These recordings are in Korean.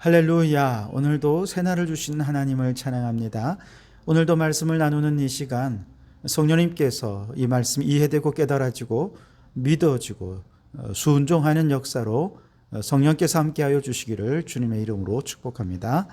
할렐루야. 오늘도 새날을 주신 하나님을 찬양합니다. 오늘도 말씀을 나누는 이 시간 성령님께서 이 말씀 이해되고 깨달아지고 믿어지고 어, 순종하는 역사로 어, 성령께서 함께하여 주시기를 주님의 이름으로 축복합니다.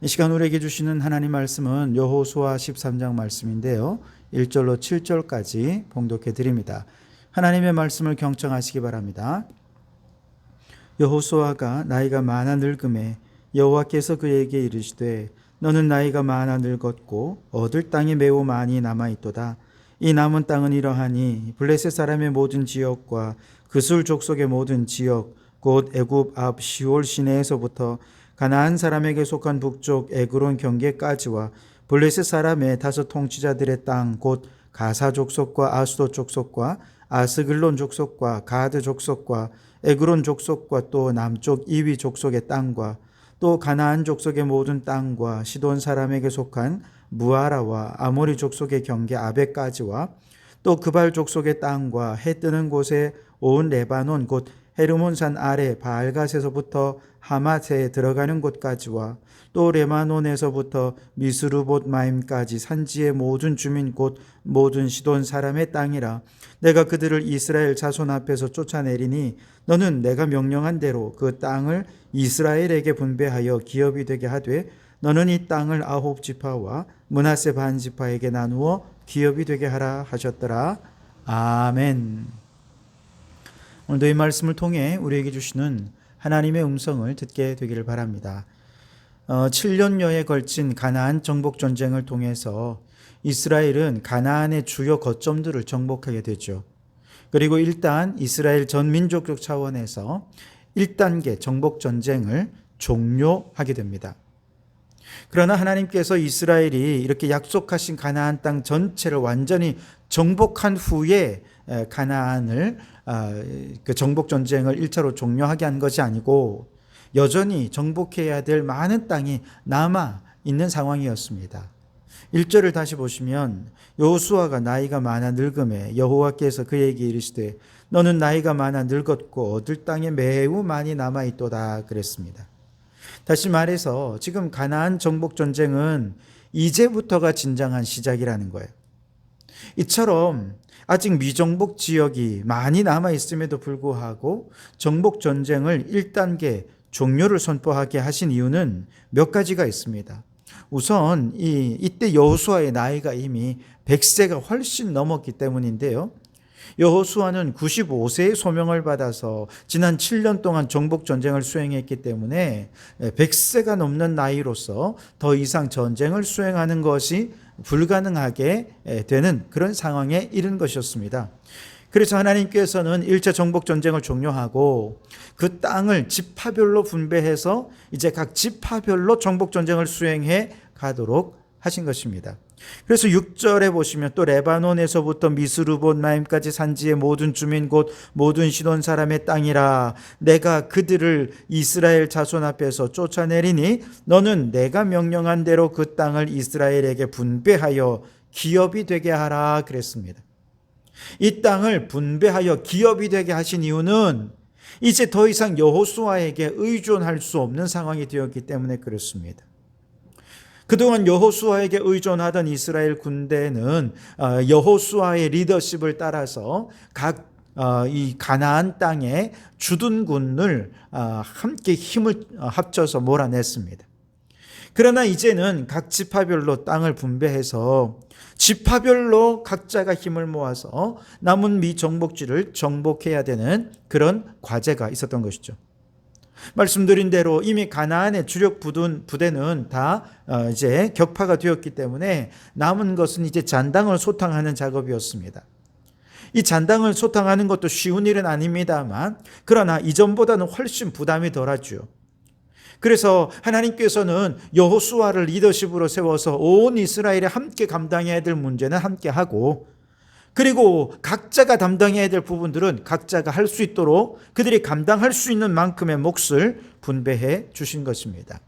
이 시간 우리에게 주시는 하나님 말씀은 여호수아 13장 말씀인데요. 1절로 7절까지 봉독해 드립니다. 하나님의 말씀을 경청하시기 바랍니다. 여호수아가 나이가 많아 늙음에 여호와께서 그에게 이르시되 너는 나이가 많아 늙었고 얻을 땅이 매우 많이 남아 있도다. 이 남은 땅은 이러하니 블레셋 사람의 모든 지역과 그술 족속의 모든 지역 곧 애굽 앞 시올 시내에서부터 가나안 사람에게 속한 북쪽 에그론 경계까지와 블레셋 사람의 다섯 통치자들의 땅 곧 가사 족속과 아수도 족속과 아스글론 족속과 가드 족속과 에그론 족속과 또 남쪽 이위 족속의 땅과 또 가나안 족속의 모든 땅과 시돈 사람에게 속한 무아라와 아모리 족속의 경계 아베까지와 또 그발 족속의 땅과 해 뜨는 곳에 온 레바논 곧 헤르몬산 아래 바알갓에서부터 하맛에 들어가는 곳까지와 또 레마논에서부터 미스루봇 마임까지 산지의 모든 주민 곧 모든 시돈 사람의 땅이라 내가 그들을 이스라엘 자손 앞에서 쫓아내리니 너는 내가 명령한 대로 그 땅을 이스라엘에게 분배하여 기업이 되게 하되 너는 이 땅을 아홉 지파와 문하세 반 지파에게 나누어 기업이 되게 하라 하셨더라 아멘. 오늘도 이 말씀을 통해 우리에게 주시는 하나님의 음성을 듣게 되기를 바랍니다. 어, 7년여에 걸친 가나안 정복 전쟁을 통해서 이스라엘은 가나안의 주요 거점들을 정복하게 되죠. 그리고 일단 이스라엘 전 민족적 차원에서 1단계 정복 전쟁을 종료하게 됩니다. 그러나 하나님께서 이스라엘이 이렇게 약속하신 가나안 땅 전체를 완전히 정복한 후에 가나안을 그 정복 전쟁을 1차로 종료하게 한 것이 아니고 여전히 정복해야 될 많은 땅이 남아 있는 상황이었습니다. 1절을 다시 보시면 여호수아가 나이가 많아 늙음에 여호와께서 그에게 이르시되 너는 나이가 많아 늙었고 얻을 땅에 매우 많이 남아 있도다 그랬습니다. 다시 말해서 지금 가나안 정복 전쟁은 이제부터가 진정한 시작이라는 거예요. 이처럼 아직 미정복 지역이 많이 남아 있음에도 불구하고 정복 전쟁을 1단계 종료를 선포하게 하신 이유는 몇 가지가 있습니다. 우선 이 이때 여호수아의 나이가 이미 100세가 훨씬 넘었기 때문인데요. 여호수아는 95세의 소명을 받아서 지난 7년 동안 정복 전쟁을 수행했기 때문에 100세가 넘는 나이로서 더 이상 전쟁을 수행하는 것이 불가능하게 되는 그런 상황에 이른 것이었습니다. 그래서 하나님께서는 1차 정복 전쟁을 종료하고 그 땅을 지파별로 분배해서 이제 각 지파별로 정복 전쟁을 수행해 가도록 하신 것입니다. 그래서 6절에 보시면 또 레바논에서부터 미스루봇 마임까지 산지의 모든 주민 곧 모든 시돈 사람의 땅이라 내가 그들을 이스라엘 자손 앞에서 쫓아내리니 너는 내가 명령한 대로 그 땅을 이스라엘에게 분배하여 기업이 되게 하라 그랬습니다. 이 땅을 분배하여 기업이 되게 하신 이유는 이제 더 이상 여호수아에게 의존할 수 없는 상황이 되었기 때문에 그렇습니다. 그동안 여호수아에게 의존하던 이스라엘 군대는 어, 여호수아의 리더십을 따라서 각 어, 이 가나안 땅에 주둔군을 어, 함께 힘을 합쳐서 몰아냈습니다. 그러나 이제는 각 지파별로 땅을 분배해서 지파별로 각자가 힘을 모아서 남은 미 정복지를 정복해야 되는 그런 과제가 있었던 것이죠. 말씀드린 대로 이미 가나안의 주력 부대는 다 이제 격파가 되었기 때문에 남은 것은 이제 잔당을 소탕하는 작업이었습니다. 이 잔당을 소탕하는 것도 쉬운 일은 아닙니다만 그러나 이전보다는 훨씬 부담이 덜하죠. 그래서 하나님께서는 여호수아를 리더십으로 세워서 온 이스라엘에 함께 감당해야 될 문제는 함께 하고 그리고 각자가 담당해야 될 부분들은 각자가 할 수 있도록 그들이 감당할 수 있는 만큼의 몫을 분배해 주신 것입니다.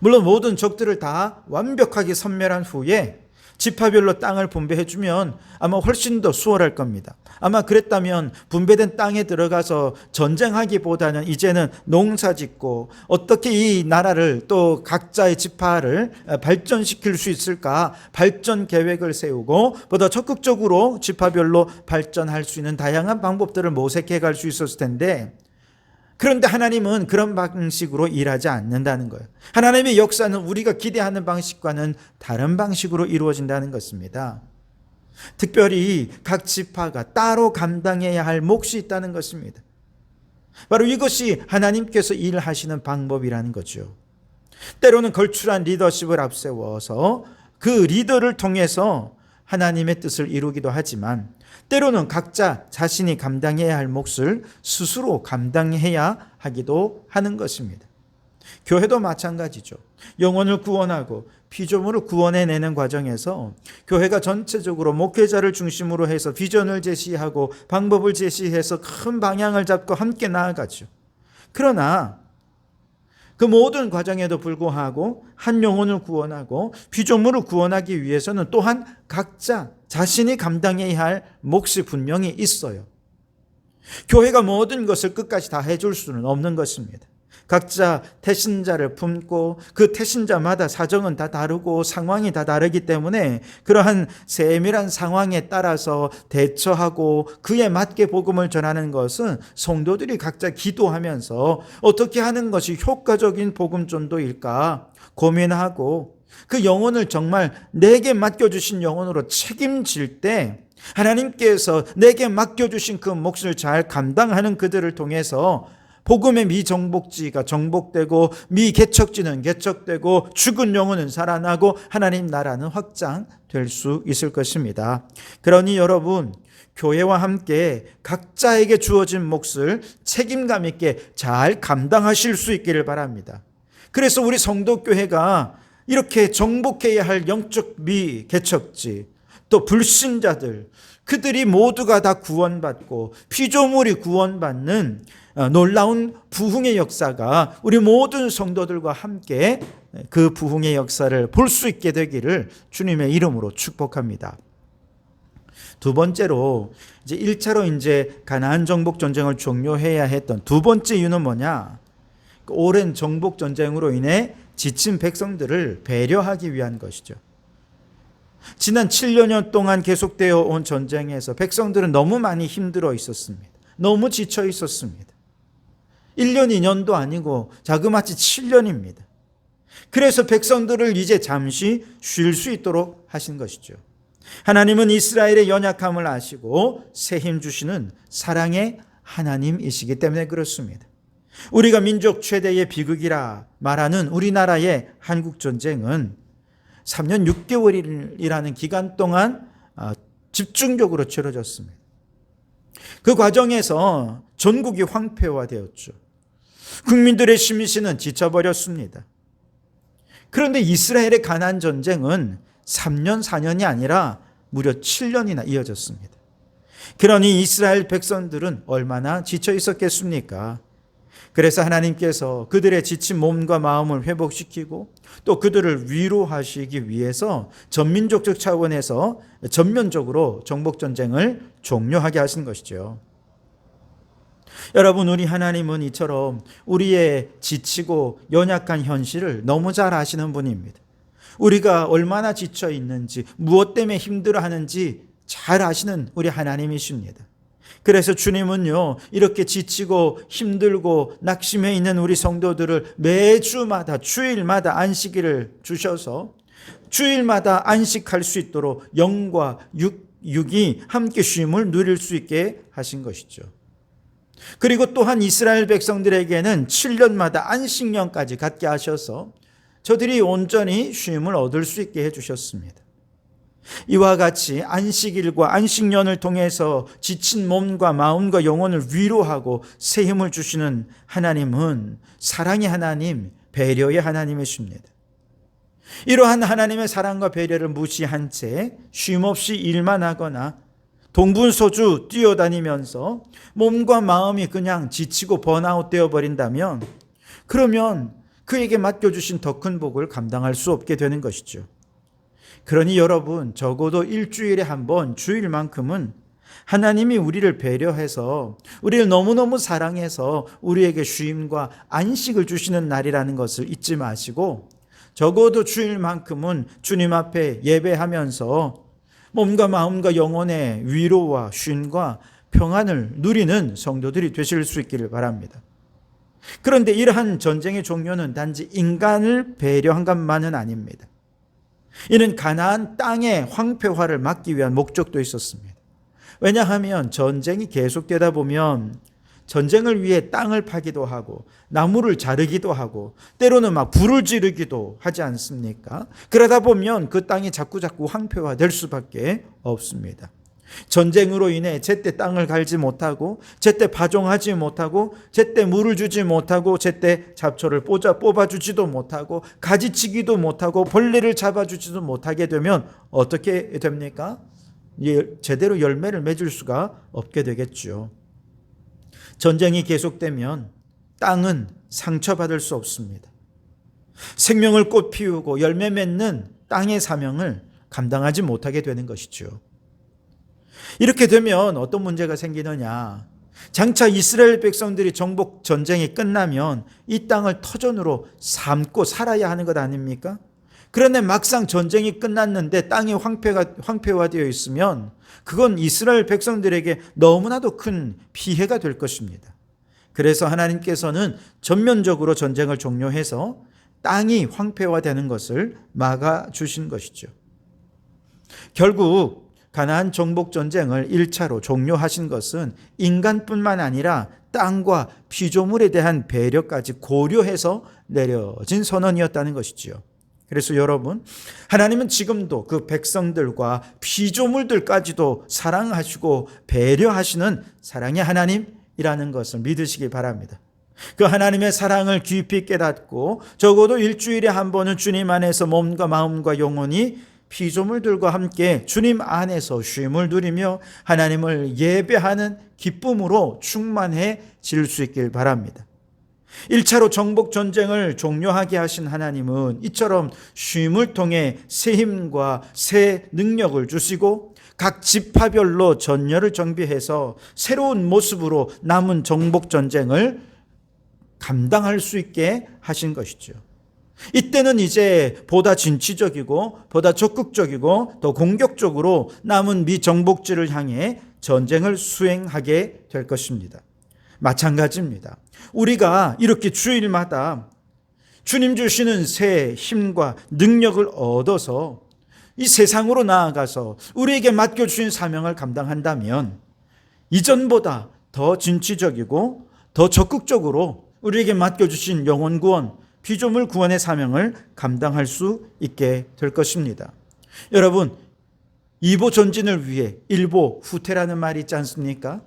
물론 모든 적들을 다 완벽하게 섬멸한 후에 지파별로 땅을 분배해주면 아마 훨씬 더 수월할 겁니다. 아마 그랬다면 분배된 땅에 들어가서 전쟁하기보다는 이제는 농사 짓고 어떻게 이 나라를 또 각자의 지파를 발전시킬 수 있을까 발전 계획을 세우고 보다 적극적으로 지파별로 발전할 수 있는 다양한 방법들을 모색해 갈 수 있었을 텐데 그런데 하나님은 그런 방식으로 일하지 않는다는 거예요. 하나님의 역사는 우리가 기대하는 방식과는 다른 방식으로 이루어진다는 것입니다. 특별히 각 지파가 따로 감당해야 할 몫이 있다는 것입니다. 바로 이것이 하나님께서 일하시는 방법이라는 거죠. 때로는 걸출한 리더십을 앞세워서 그 리더를 통해서 하나님의 뜻을 이루기도 하지만 때로는 각자 자신이 감당해야 할 몫을 스스로 감당해야 하기도 하는 것입니다. 교회도 마찬가지죠. 영혼을 구원하고 피조물을 구원해내는 과정에서 교회가 전체적으로 목회자를 중심으로 해서 비전을 제시하고 방법을 제시해서 큰 방향을 잡고 함께 나아가죠. 그러나 그 모든 과정에도 불구하고 한 영혼을 구원하고 피조물을 구원하기 위해서는 또한 각자 자신이 감당해야 할 몫이 분명히 있어요. 교회가 모든 것을 끝까지 다 해줄 수는 없는 것입니다. 각자 태신자를 품고 그 태신자마다 사정은 다 다르고 상황이 다 다르기 때문에 그러한 세밀한 상황에 따라서 대처하고 그에 맞게 복음을 전하는 것은 성도들이 각자 기도하면서 어떻게 하는 것이 효과적인 복음 전도일까 고민하고 그 영혼을 정말 내게 맡겨주신 영혼으로 책임질 때 하나님께서 내게 맡겨주신 그 몫을 잘 감당하는 그들을 통해서 복음의 미정복지가 정복되고 미개척지는 개척되고 죽은 영혼은 살아나고 하나님 나라는 확장될 수 있을 것입니다. 그러니 여러분 교회와 함께 각자에게 주어진 몫을 책임감 있게 잘 감당하실 수 있기를 바랍니다. 그래서 우리 성도교회가 이렇게 정복해야 할 영적 미 개척지 또 불신자들 그들이 모두가 다 구원받고 피조물이 구원받는 어, 놀라운 부흥의 역사가 우리 모든 성도들과 함께 그 부흥의 역사를 볼 수 있게 되기를 주님의 이름으로 축복합니다. 두 번째로 이제 1차로 이제 가나안 정복 전쟁을 종료해야 했던 두 번째 이유는 뭐냐? 그 오랜 정복 전쟁으로 인해 지친 백성들을 배려하기 위한 것이죠. 지난 7년 동안 계속되어 온 전쟁에서 백성들은 너무 많이 힘들어 있었습니다. 너무 지쳐 있었습니다. 1년, 2년도 아니고 자그마치 7년입니다. 그래서 백성들을 이제 잠시 쉴 수 있도록 하신 것이죠. 하나님은 이스라엘의 연약함을 아시고 새 힘 주시는 사랑의 하나님이시기 때문에 그렇습니다. 우리가 민족 최대의 비극이라 말하는 우리나라의 한국 전쟁은 3년 6개월이라는 기간 동안 어, 집중적으로 치러졌습니다. 그 과정에서 전국이 황폐화되었죠. 국민들의 심신은 지쳐버렸습니다. 그런데 이스라엘의 가난 전쟁은 3년, 4년이 아니라 무려 7년이나 이어졌습니다. 그러니 이스라엘 백성들은 얼마나 지쳐 있었겠습니까? 그래서 하나님께서 그들의 지친 몸과 마음을 회복시키고 또 그들을 위로하시기 위해서 전민족적 차원에서 전면적으로 정복전쟁을 종료하게 하신 것이죠. 여러분, 우리 하나님은 이처럼 우리의 지치고 연약한 현실을 너무 잘 아시는 분입니다. 우리가 얼마나 지쳐 있는지, 무엇 때문에 힘들어 하는지 잘 아시는 우리 하나님이십니다. 그래서 주님은요, 이렇게 지치고 힘들고 낙심해 있는 우리 성도들을 매주마다, 주일마다 안식일을 주셔서 주일마다 안식할 수 있도록 영과 육, 육이 함께 쉼을 누릴 수 있게 하신 것이죠. 그리고 또한 이스라엘 백성들에게는 7년마다 안식년까지 갖게 하셔서 저들이 온전히 쉼을 얻을 수 있게 해주셨습니다. 이와 같이 안식일과 안식년을 통해서 지친 몸과 마음과 영혼을 위로하고 새 힘을 주시는 하나님은 사랑의 하나님, 배려의 하나님이십니다. 이러한 하나님의 사랑과 배려를 무시한 채 쉼없이 일만 하거나 동분서주 뛰어다니면서 몸과 마음이 그냥 지치고 번아웃 되어 버린다면 그러면 그에게 맡겨주신 더 큰 복을 감당할 수 없게 되는 것이죠. 그러니 여러분 적어도 일주일에 한 번 주일만큼은 하나님이 우리를 배려해서 우리를 너무너무 사랑해서 우리에게 쉼과 안식을 주시는 날이라는 것을 잊지 마시고 적어도 주일만큼은 주님 앞에 예배하면서 몸과 마음과 영혼의 위로와 쉼과 평안을 누리는 성도들이 되실 수 있기를 바랍니다. 그런데 이러한 전쟁의 종료는 단지 인간을 배려한 것만은 아닙니다. 이는 가나안 땅의 황폐화를 막기 위한 목적도 있었습니다. 왜냐하면 전쟁이 계속되다 보면 전쟁을 위해 땅을 파기도 하고 나무를 자르기도 하고 때로는 막 불을 지르기도 하지 않습니까? 그러다 보면 그 땅이 자꾸 자꾸 황폐화될 수밖에 없습니다. 전쟁으로 인해 제때 땅을 갈지 못하고 제때 파종하지 못하고 제때 물을 주지 못하고 제때 잡초를 뽑아 뽑아주지도 못하고 가지치기도 못하고 벌레를 잡아주지도 못하게 되면 어떻게 됩니까? 제대로 열매를 맺을 수가 없게 되겠죠. 전쟁이 계속되면 땅은 상처받을 수 없습니다. 생명을 꽃 피우고 열매 맺는 땅의 사명을 감당하지 못하게 되는 것이죠. 이렇게 되면 어떤 문제가 생기느냐. 장차 이스라엘 백성들이 정복 전쟁이 끝나면 이 땅을 터전으로 삼고 살아야 하는 것 아닙니까? 그런데 막상 전쟁이 끝났는데 땅이 황폐가, 황폐화되어 있으면 그건 이스라엘 백성들에게 너무나도 큰 피해가 될 것입니다. 그래서 하나님께서는 전면적으로 전쟁을 종료해서 땅이 황폐화되는 것을 막아 주신 것이죠. 결국 가나안 정복 전쟁을 1차로 종료하신 것은 인간뿐만 아니라 땅과 피조물에 대한 배려까지 고려해서 내려진 선언이었다는 것이지요. 그래서 여러분, 하나님은 지금도 그 백성들과 피조물들까지도 사랑하시고 배려하시는 사랑의 하나님이라는 것을 믿으시기 바랍니다. 그 하나님의 사랑을 깊이 깨닫고 적어도 일주일에 한 번은 주님 안에서 몸과 마음과 영혼이 피조물들과 함께 주님 안에서 쉼을 누리며 하나님을 예배하는 기쁨으로 충만해질 수 있길 바랍니다. 1차로 정복 전쟁을 종료하게 하신 하나님은 이처럼 쉼을 통해 새 힘과 새 능력을 주시고 각 지파별로 전열을 정비해서 새로운 모습으로 남은 정복 전쟁을 감당할 수 있게 하신 것이죠. 이때는 이제 보다 진취적이고 보다 적극적이고 더 공격적으로 남은 미 정복지를 향해 전쟁을 수행하게 될 것입니다. 마찬가지입니다. 우리가 이렇게 주일마다 주님 주시는 새 힘과 능력을 얻어서 이 세상으로 나아가서 우리에게 맡겨주신 사명을 감당한다면 이전보다 더 진취적이고 더 적극적으로 우리에게 맡겨주신 영혼 구원, 피조물 구원의 사명을 감당할 수 있게 될 것입니다. 여러분, 이보 전진을 위해 일보 후퇴라는 말이 있지 않습니까?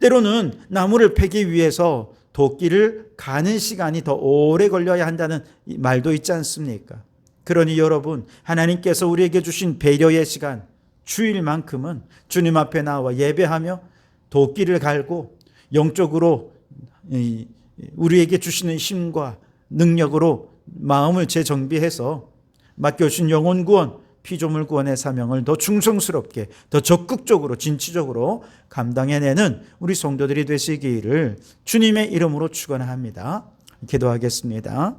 때로는 나무를 패기 위해서 도끼를 가는 시간이 더 오래 걸려야 한다는 말도 있지 않습니까? 그러니 여러분, 하나님께서 우리에게 주신 배려의 시간, 주일만큼은 주님 앞에 나와 예배하며 도끼를 갈고 영적으로 우리에게 주시는 힘과 능력으로 마음을 재정비해서 맡겨주신 영혼 구원, 피조물 구원의 사명을 더 충성스럽게, 더 적극적으로, 진취적으로 감당해내는 우리 성도들이 되시기를 주님의 이름으로 축원합니다. 기도하겠습니다.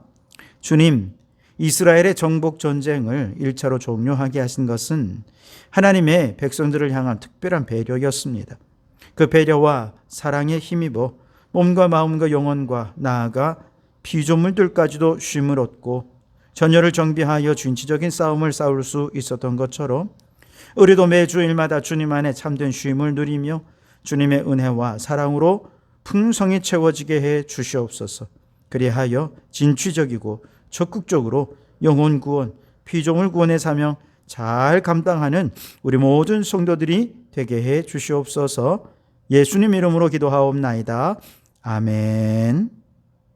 주님, 이스라엘의 정복 전쟁을 1차로 종료하게 하신 것은 하나님의 백성들을 향한 특별한 배려였습니다. 그 배려와 사랑에 힘입어 몸과 마음과 영혼과 나아가 피조물들까지도 쉼을 얻고 전열을 정비하여 진취적인 싸움을 싸울 수 있었던 것처럼 우리도 매주 일마다 주님 안에 참된 쉼을 누리며 주님의 은혜와 사랑으로 풍성히 채워지게 해 주시옵소서. 그리하여 진취적이고 적극적으로 영혼 구원, 피조물 구원의 사명 잘 감당하는 우리 모든 성도들이 되게 해 주시옵소서. 예수님 이름으로 기도하옵나이다. 아멘.